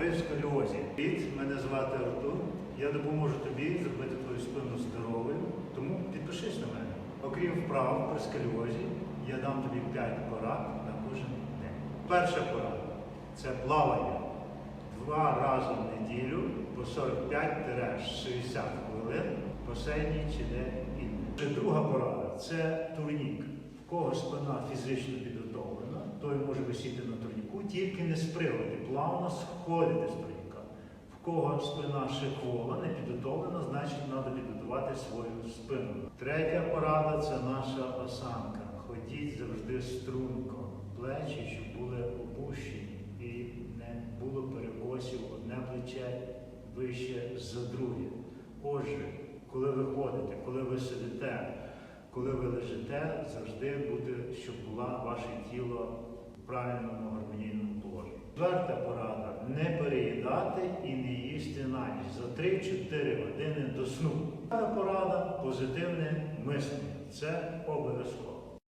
при сколіозі. Привіт, мене звати Артур. Я допоможу тобі зробити твою спину здоровою, тому підпишись на мене. Окрім вправ при сколіозі, я дам тобі 5 порад на кожен день. Перша порада це плавання. Два рази в неділю по 45-60 хвилин в басейні чи де інде. Друга порада це турнік. В кого спина фізично підготовлена, той може висіти на турніку, тільки не з сприводи, плавно сходити з турніка. В кого спина квола, не підготовлена, значить треба підготувати свою спину. Третя порада це наша осанка. Ходіть завжди струнко, плечі, щоб були опущені і не було перекосів одне плече вище за друге. Отже, коли ви ходите, коли ви сидите, коли ви лежите, завжди буде, щоб була ваше тіло правильному гармонійному положенні. Четверта порада не переїдати і не їсти на ніч за 3-4 години до сну. П'ята порада позитивне мислення. Це обов'язково.